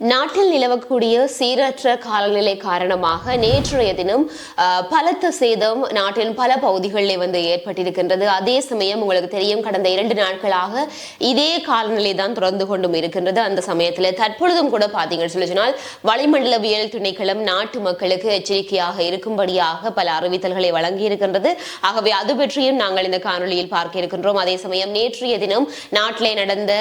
நாட்டில் நிலவக்கூடிய சீரற்ற காலநிலை காரணமாக நேற்றைய தினம் பலத்த சேதம் நாட்டின் பல பகுதிகளில் வந்து ஏற்பட்டிருக்கின்றது. அதே சமயம் உங்களுக்கு தெரியும் கடந்த இரண்டு நாட்களாக இதே காலநிலை தான் தொடர்ந்து கொண்டும் இருக்கின்றது. அந்த சமயத்தில் தற்பொழுதும் கூட பார்த்தீங்கன்னு சொல்லி சொன்னால் வளிமண்டலவியல் திணைக்களம் நாட்டு மக்களுக்கு எச்சரிக்கையாக இருக்கும்படியாக பல அறிவித்தல்களை வழங்கி இருக்கின்றது ஆகவே அது பற்றியும் நாங்கள் இந்த காணொலியில் பார்க்க இருக்கின்றோம். அதே சமயம் நேற்றைய தினம் நாட்டிலே நடந்த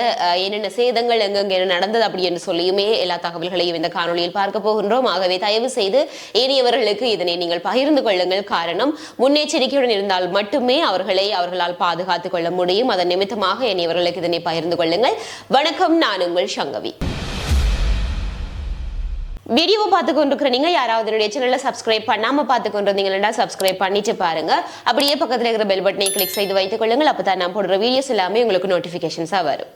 என்னென்ன சேதங்கள் எங்கெங்கே நடந்தது அப்படி என்று சொல்லியுமே எல்லா தகவல்களையும் இந்த காணொளியில் பார்க்க போகின்றோம். ஆகவே தயவு செய்து ஏனையவர்களுக்கு இதனை நீங்கள் பகிர்ந்து கொள்ளுங்கள். காரணம் முன்னெச்சரிக்கையுடன் இருந்தால் மட்டுமே அவர்களை அவர்களால் பாதுகாத்துக் கொள்ள முடியும். அதன் நிமித்தமாக ஏனியவர்களுக்கு இதனை பகிர்ந்து கொள்ளுங்கள். வணக்கம் நான் உங்கள் சங்கவி. வீடியோவை பார்த்து கொண்டிருக்கிறீங்க யாராவது என்னுடைய சேனலை சப்ஸ்கிரைப் பண்ணாம பார்த்து கொண்டிருந்தீங்கன்னா சப்ஸ்கிரைப் பண்ணிட்டு பாருங்க. அப்படியே பக்கத்துல இருக்கிற பெல் பட்டனை கிளிக் செய்து வைத்துக் கொள்ளுங்கள். அப்பதான் நான் போடுற வீடியோஸ் எல்லாமே உங்களுக்கு நோட்டிபிகேஷன்ஸா வரும்.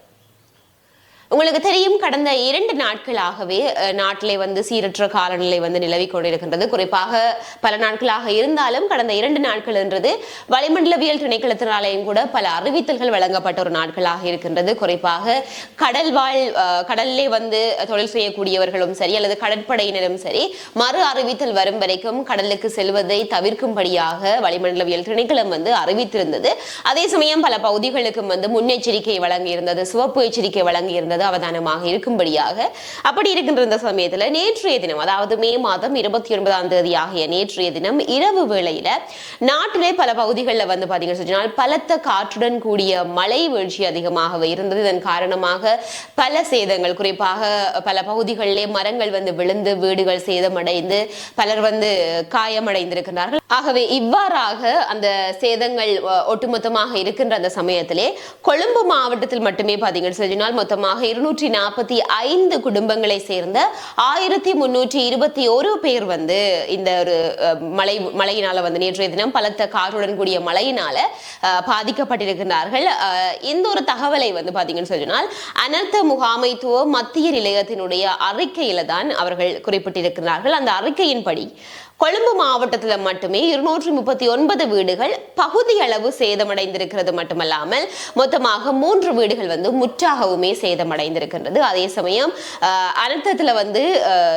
உங்களுக்கு தெரியும் கடந்த இரண்டு நாட்களாகவே அஹ், நாட்டிலே வந்து சீரற்ற காலநிலை வந்து நிலவி கொண்டிருக்கின்றது. குறிப்பாக பல நாட்களாக இருந்தாலும் கடந்த இரண்டு நாட்கள் என்றது வளிமண்டலவியல் திணைக்களத்தினாலேயும் கூட பல அறிவித்தல்கள் வழங்கப்பட்ட ஒரு நாட்களாக இருக்கின்றது. குறிப்பாக கடல் வாழ் அஹ், கடல்லே வந்து தொழில் செய்யக்கூடியவர்களும் சரி அல்லது கடற்படையினரும் சரி மறு அறிவித்தல் வரும் வரைக்கும் கடலுக்கு செல்வதை தவிர்க்கும்படியாக வளிமண்டலவியல் திணைக்களம் வந்து அறிவித்திருந்தது. அதே சமயம் பல பகுதிகளுக்கும் வந்து முன்னெச்சரிக்கை வழங்கியிருந்தது சிவப்பு எச்சரிக்கை வழங்கியிருந்தது. அதாவது அவதானமாக இருக்கும்படியாக அப்படி இருக்கின்ற இந்த சமயத்தில் நேற்றைய தினம் அதாவது மே மாதம் இருபத்தி ஒன்பதாம் தேதி ஆகிய நேற்றைய தினம் இரவு வேளையில நாட்டிலே பல பகுதிகளில் வந்து பாத்தீங்கன்னு சொன்னால் பலத்த காற்றுடன் கூடிய மழை வீழ்ச்சி அதிகமாகவே இருந்தது. இதன் காரணமாக பல சேதங்கள் குறிப்பாக பல பகுதிகளிலே மரங்கள் வந்து விழுந்து வீடுகள் சேதமடைந்து பலர் வந்து காயமடைந்திருக்கிறார்கள் ஆகவே இவ்வாறாக அந்த சேதங்கள் ஒட்டுமொத்தமாக இருக்கின்ற அந்த சமயத்திலே கொழும்பு மாவட்டத்தில் மட்டுமே பார்த்தீங்கன்னு சொன்னால் மொத்தமாக இருநூற்றி நாற்பத்தி ஐந்து குடும்பங்களை சேர்ந்த ஆயிரத்தி முன்னூற்றி இருபத்தி ஒரு பேர் வந்து இந்த ஒரு மழை மழையினால வந்து நேற்றைய தினம் பலத்த காற்றுடன் கூடிய மழையினால பாதிக்கப்பட்டிருக்கிறார்கள் இந்த ஒரு தகவலை வந்து பார்த்தீங்கன்னு சொன்னால் அனர்த்த முகாமைத்துவ மத்திய நிலையத்தினுடைய அறிக்கையில தான் அவர்கள் குறிப்பிட்டிருக்கிறார்கள் அந்த அறிக்கையின்படி கொழும்பு மாவட்டத்தில் மட்டுமே இருநூற்றி முப்பத்தி ஒன்பது வீடுகள் பகுதி அளவு சேதமடைந்திருக்கிறது மட்டுமல்லாமல் மொத்தமாக மூன்று வீடுகள் வந்து முற்றாகவுமே சேதமடைந்திருக்கின்றது. அதே சமயம் அனர்த்தத்தில் வந்து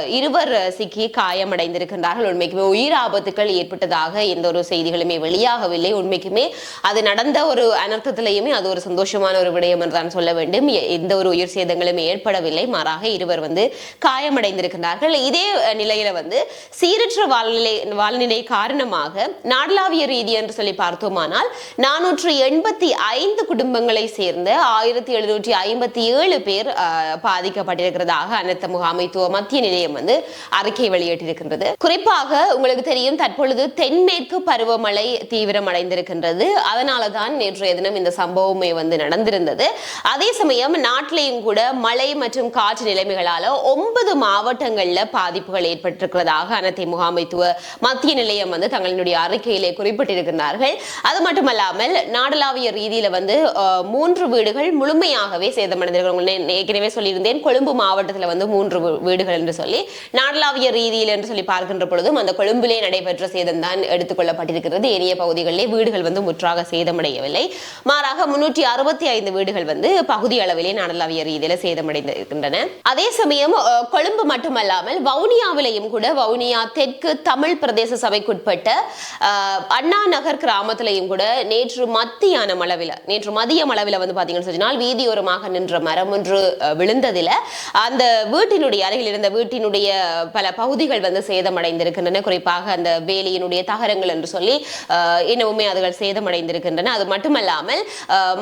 இருவர் சிக்கி காயமடைந்திருக்கின்றார்கள். உண்மைக்குமே உயிர் ஆபத்துக்கள் ஏற்பட்டதாக எந்த ஒரு செய்திகளுமே வெளியாகவில்லை. உண்மைக்குமே அது நடந்த ஒரு அனர்த்தத்திலையுமே அது ஒரு சந்தோஷமான ஒரு விடயம் என்று தான் சொல்ல வேண்டும். எ- எந்த ஒரு உயிர் சேதங்களும் ஏற்படவில்லை. மாறாக இருவர் வந்து காயமடைந்திருக்கிறார்கள் இதே நிலையில வந்து சீரற்ற வாழ் வாழ்நிலை வாழ்நிலை காரணமாக நாடளாவிய ரீதி என்று சொல்லி பார்த்தோமானால் நானூற்று எண்பத்தி ஐந்து குடும்பங்களை சேர்ந்த ஆயிரத்தி எழுநூற்றி ஐம்பத்தி ஏழு பேர் பாதிக்கப்பட்டிருக்கிறதாக அனைத்து முகாமைத்துவ மத்திய நிலையம் வந்து அறிக்கை வெளியிட்டிருக்கின்றது. குறிப்பாக உங்களுக்கு தெரியும் தற்பொழுது தென்மேற்கு பருவமழை தீவிரம் அடைந்திருக்கின்றது அதனால தான் நேற்றைய தினம் இந்த சம்பவமே வந்து நடந்திருந்தது. அதே சமயம் நாட்டிலையும் கூட மழை மற்றும் காற்று நிலைமைகளால ஒன்பது மாவட்டங்கள்ல பாதிப்புகள் ஏற்பட்டிருக்கிறதாக அனைத்து முகாமைத்துவ மத்திய நிலையம் வந்து தங்களினுடைய அறிக்கையிலே குறிப்பிட்டிருக்கிறார்கள் அது மட்டுமல்லாமல் நாடளாவிய ரீதியில வந்து மூன்று வீடுகள் முழுமையாகவே சேதமடைந்திருக்கிறாங்க ஏற்கனவே சொல்லியிருந்தேன் கொழும்பு மாவட்டத்தில் வந்து மூன்று வீடுகள் என்று சொல்லி நாடளாவிய ரீதியில் என்று சொல்லி பார்க்கின்ற பொழுதும் அந்த கொழும்பிலே நடைபெற்ற சேதம் தான் எடுத்துக்கொள்ளப்பட்டிருக்கிறது ஏனைய பகுதிகளிலே வீடுகள் வந்து முற்றாக சேதமடையவில்லை. மாறாக முன்னூற்றி அறுபத்தி ஐந்து வீடுகள் வந்து பகுதி அளவிலே நாடளாவிய ரீதியில சேதமடைந்திருக்கின்றன. அதே சமயம் கொழும்பு மட்டுமல்லாமல் வவுனியாவிலையும் கூட வவுனியா தெற்கு தமிழ் பிரதேச சபைக்குட்பட்ட அண்ணா நகர் கிராமத்திலையும் கூட நேற்று மத்தியான அளவில் நேற்று மதியம் அளவில் வந்து பார்த்தீங்கன்னு சொன்னால் வீதியோரமாக நின்ற மரம் ஒன்று அஹ், விழுந்ததில். அந்த வீட்டினுடைய அருகில் இருந்த வீட்டினுடைய பல பகுதிகள் வந்து சேதமடைந்திருக்கின்றன. குறிப்பாக அந்த வேலியினுடைய தகரங்கள் என்று சொல்லி இன்னமுமே அதுகள் சேதமடைந்திருக்கின்றன. அது மட்டுமல்லாமல்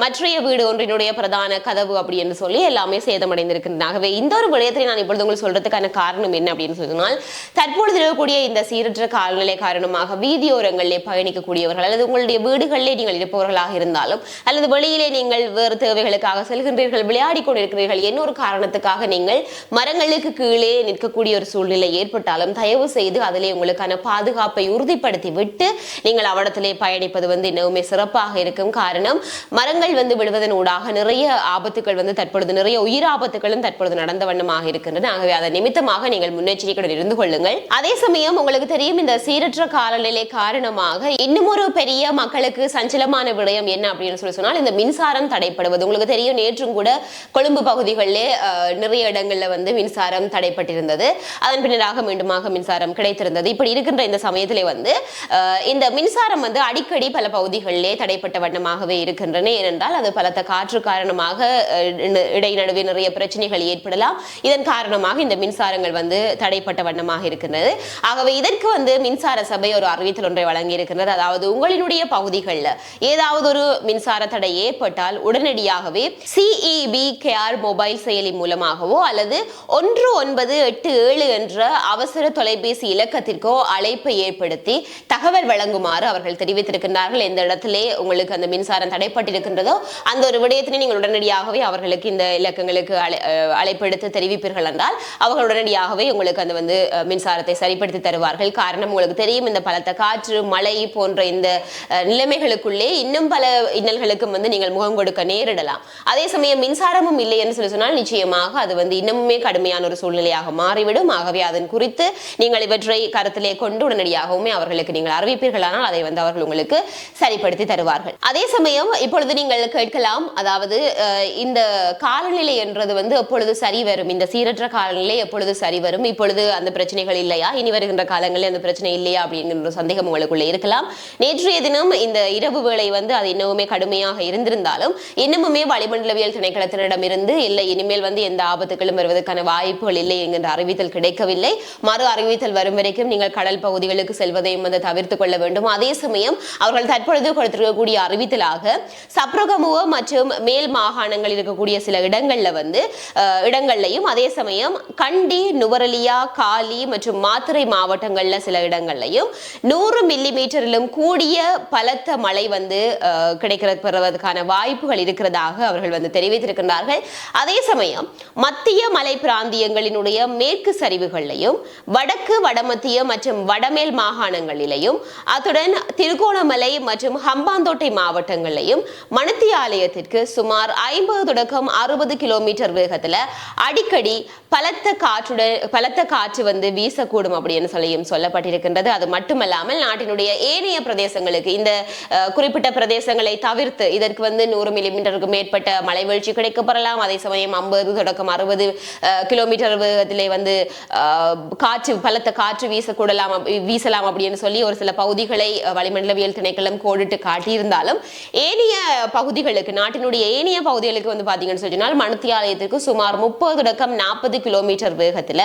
மற்றைய வீடு ஒன்றினுடைய பிரதான கதவு அப்படி என்று சொல்லி எல்லாமே சேதமடைந்திருக்கின்றன. ஆகவே இந்த ஒரு விடயத்தை நான் இப்பொழுது உங்களுக்கு சொல்றதுக்கான காரணம் என்ன அப்படின்னு சொன்னால் தற்பொழுது இருக்கக்கூடிய இந்த சீ சீரற்ற காலநிலை காரணமாக வீதியோரங்களிலே பயணிக்கக்கூடியவர்கள் அல்லது உங்களுடைய வீடுகளிலே நீங்கள் இருப்பவர்களாக இருந்தாலும் அல்லது வெளியிலே நீங்கள் வேறு தேவைகளுக்காக செல்கின்றீர்கள் விளையாடி கொண்டிருக்கிறீர்கள் என்ன ஒரு காரணத்துக்காக நீங்கள் மரங்களுக்கு கீழே நிற்கக்கூடிய ஒரு சூழ்நிலை ஏற்பட்டாலும் தயவு செய்து அதிலே உங்களுக்கான பாதுகாப்பை உறுதிப்படுத்தி விட்டு நீங்கள் அவடத்திலே பயணிப்பது வந்து இன்னுமே சிறப்பாக இருக்கும். காரணம் மரங்கள் வந்து விழுவதன் ஊடாக நிறைய ஆபத்துகள் வந்து தற்பொழுது நிறைய உயிர் ஆபத்துகளும் தற்பொழுது நடந்த வண்ணமாக இருக்கின்றன. ஆகவே அதன் நிமித்தமாக நீங்கள் முன்னெச்சரிக்கையுடன் இருந்து கொள்ளுங்கள். அதே சமயம் உங்களுக்கு உங்களுக்கு தெரியும் இந்த சீரற்ற காலநிலை காரணமாக இன்னும் ஒரு பெரிய மக்களுக்கு சஞ்சலமான விடயம் என்ன அப்படின்னு சொல்லி சொன்னால் இந்த மின்சாரம் தடைப்படுவது. உங்களுக்கு தெரியும் நேற்றும் கூட கொழும்பு பகுதிகளிலே நிறைய இடங்கள்ல வந்து மின்சாரம் தடைப்பட்டிருந்தது. அதன் பின்னராக மீண்டுமாக மின்சாரம் கிடைத்திருந்தது. இப்படி இருக்கின்ற இந்த சமயத்திலே வந்து இந்த மின்சாரம் வந்து அடிக்கடி பல பகுதிகளிலே தடைப்பட்ட வண்ணமாகவே இருக்கின்றன. ஏனென்றால் அது பலத்த காற்று காரணமாக இடைநடுவே நிறைய பிரச்சனைகள் ஏற்படலாம். இதன் காரணமாக இந்த மின்சாரங்கள் வந்து தடைப்பட்ட வண்ணமாக இருக்கின்றது. ஆகவே இதற்கு வந்து மின்சார சபை ஒரு அறிவித்தல் ஒன்றை வழங்கி அதாவது உங்களினுடைய பகுதிகளில் ஏதாவது ஒரு மின்சார தடை ஏற்பட்டால் உடனடியாகவே சிஇபி கேஆர் மொபைல் செயலி மூலமாகவோ அல்லது ஒன்று ஒன்பது எட்டு ஏழு என்ற அவசர தொலைபேசி இலக்கத்திற்கோ அழைப்பை ஏற்படுத்தி தகவல் வழங்குமாறு அவர்கள் தெரிவித்திருக்கின்றார்கள். எந்த இடத்திலே உங்களுக்கு அந்த மின்சாரம் தடைப்பட்டிருக்கின்றதோ அந்த ஒரு விடயத்தினை நீங்கள் உடனடியாகவே அவர்களுக்கு இந்த இலக்கங்களுக்கு அழை அஹ் அழைப்பெடுத்து தெரிவிப்பீர்கள் என்றால் அவர்கள் உடனடியாகவே உங்களுக்கு அந்த வந்து மின்சாரத்தை சரிப்படுத்தி தருவார்கள். காரணம் உங்களுக்கு தெரியும். இந்த பலத்த காற்று மழை போன்ற இந்த நிலைமைகளுக்குள்ளே இன்னும் பல இன்னல்களுக்கும் வந்து நீங்கள் முகம் கொடுக்க நேரிடலாம். அதே சமயம் மின்சாரமும் இல்லை என்று சொல்லி சொன்னால் நிச்சயமாக அது வந்து இன்னமுமே கடுமையான ஒரு சூழ்நிலையாக மாறிவிடும். ஆகவே அதன் குறித்து நீங்கள் இவற்றை கருத்திலே கொண்டு உடனடியாகவுமே அவர்களுக்கு நீங்கள் அறிவிப்பீர்களானால் அதை வந்து அவர்கள் உங்களுக்கு சரிப்படுத்தி தருவார்கள். அதே சமயம் இப்பொழுது நீங்கள் கேட்கலாம் அதாவது இந்த காலநிலை என்றது வந்து எப்பொழுது சரி வரும்? இந்த சீரற்ற காலநிலை எப்பொழுது சரி வரும்? இப்பொழுது அந்த பிரச்சனைகள் இல்லையா? இனி வருகின்ற இடங்களில் அந்த பிரச்சனை இல்லையா அப்படிங்கிற ஒரு சந்தேகம் உங்களுக்குள்ள இருக்கலாம். நேற்றைய தினம் இந்த இரவு வேளை வந்து அது இன்னமுமே கடுமையாக இருந்திருந்தாலும் இன்னமுமே வளிமண்டலவியல் திணைக்களத்தினரிடமிருந்து இல்லை இனிமேல் வந்து எந்த ஆபத்துகளும் வருவதற்கான வாய்ப்புகள் இல்லை என்கின்ற அறிவித்தல் கிடைக்கவில்லை. மறு அறிவித்தல் வரும் வரைக்கும் நீங்கள் கடல் பகுதிகளுக்கு செல்வதையும் வந்து தவிர்த்துக் கொள்ள வேண்டும். அதே சமயம் அவர்கள் தற்பொழுது கொடுத்திருக்கக்கூடிய அறிவித்தலாக சப்ரகமுவ மற்றும் மேல் மாகாணங்கள் இருக்கக்கூடிய சில இடங்களில் வந்து இடங்கள்லையும் அதே சமயம் கண்டி நுவரலியா காலி மற்றும் மாத்திரை மாவட்டங்கள் மாவட்டங்கள்ல சில இடங்கள்லையும் நூறு மில்லி மீட்டரிலும் கூடிய பலத்த மழை வந்து அஹ், கிடைக்கிறது பெறுவதற்கான வாய்ப்புகள் இருக்கிறதாக அவர்கள் வந்து தெரிவித்திருக்கின்றார்கள். அதே சமயம் மத்திய மலை பிராந்தியங்களினுடைய மேற்கு சரிவுகளிலையும் வடக்கு வடமத்திய மற்றும் வடமேல் மாகாணங்களிலேயும் அத்துடன் திருகோணமலை மற்றும் ஹம்பாந்தோட்டை மாவட்டங்களிலையும் மணத்தி ஆலயத்திற்கு சுமார் ஐம்பது தொடக்கம் அறுபது கிலோமீட்டர் வேகத்துல அடிக்கடி பலத்த காற்றுடன் பலத்த காற்று வந்து வீசக்கூடும் அப்படின்னு சொல்லியும் சொல்லப்பட்டிருக்கின்றது. அது மட்டுமல்லாமல் நாட்டினுடைய ஏனைய பிரதேசங்களுக்கு இந்த குறிப்பிட்ட பிரதேசங்களை தவிர்த்து இதற்கு வந்து நூறு மில்லிமீட்டருக்கு மேற்பட்ட மழை வீழ்ச்சி கிடைக்கப்பெறலாம் அதே சமயம் ஐம்பது தொடக்கம் அறுபது கிலோமீட்டர் வேகத்திலே வந்து காற்று பலத்த காற்று வீசக்கூடலாம் வீசலாம் அப்படின்னு சொல்லி ஒரு சில பகுதிகளை வளிமண்டலவியல் திணைக்களம் கோடிட்டு காட்டியிருந்தாலும் ஏனைய பகுதிகளுக்கு நாட்டினுடைய ஏனைய பகுதிகளுக்கு வந்து பார்த்தீங்கன்னு சொன்னால் மனுத்தியாலயத்திற்கு சுமார் முப்பது தொடக்கம் நாற்பது கிலோமீட்டர் வேகத்துல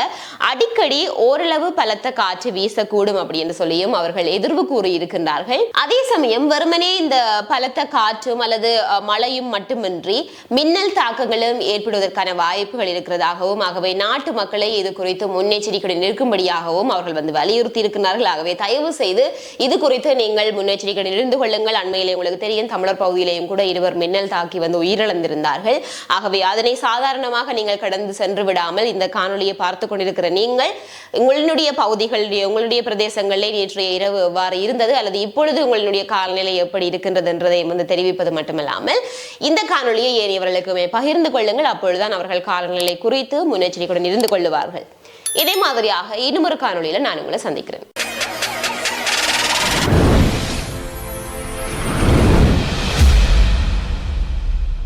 அடிக்கடி ஓரளவு பலத்த காற்று வீசக்கூடும் அப்படின்னு சொல்லியும் அவர்கள் எதிர்வு கூறி இருக்கின்றார்கள் அதே சமயம் வெறுமனே இந்த பலத்த காற்றும் அல்லது மழையும் மட்டுமின்றி மின்னல் தாக்கங்களும் ஏற்படுவதற்கான வாய்ப்புகள் இருக்கிறதாகவும் ஆகவே நாட்டு மக்களை இது குறித்து முன்னெச்சரிக்கையுடன் இருக்கும்படியாகவும் அவர்கள் வந்து வலியுறுத்தி இருக்கிறார்கள் ஆகவே தயவு செய்து இது குறித்து நீங்கள் முன்னெச்சரிக்கையுடன் இருந்து கொள்ளுங்கள். அண்மையிலே உங்களுக்கு தெரியும் தமிழர் பகுதியிலேயும் கூட இருவர் மின்னல் தாக்கி வந்து உயிரிழந்திருந்தார்கள். ஆகவே அதனை சாதாரணமாக நீங்கள் கடந்து சென்று விடாமல் இந்த காணொலியை பார்த்து கொண்டிருக்கிற நீங்கள் உங்களுடைய பகுதிகளுடைய உங்களுடைய பிரதேசங்களிலே நேற்றைய இரவு எவ்வாறு இருந்தது அல்லது இப்பொழுது உங்களுடைய காலநிலை எப்படி இருக்கின்றது என்றதை வந்து தெரிவிப்பது மட்டுமல்லாமல் இந்த காணொளியை ஏறியவர்களுக்குமே பகிர்ந்து கொள்ளுங்கள். அப்பொழுதுதான் அவர்கள் காலநிலை குறித்து முன்னெச்சரிக்கையுடன் இருந்து கொள்ளுவார்கள். இதே மாதிரியாக இன்னும் ஒரு காணொளியில நான் உங்களை சந்திக்கிறேன்.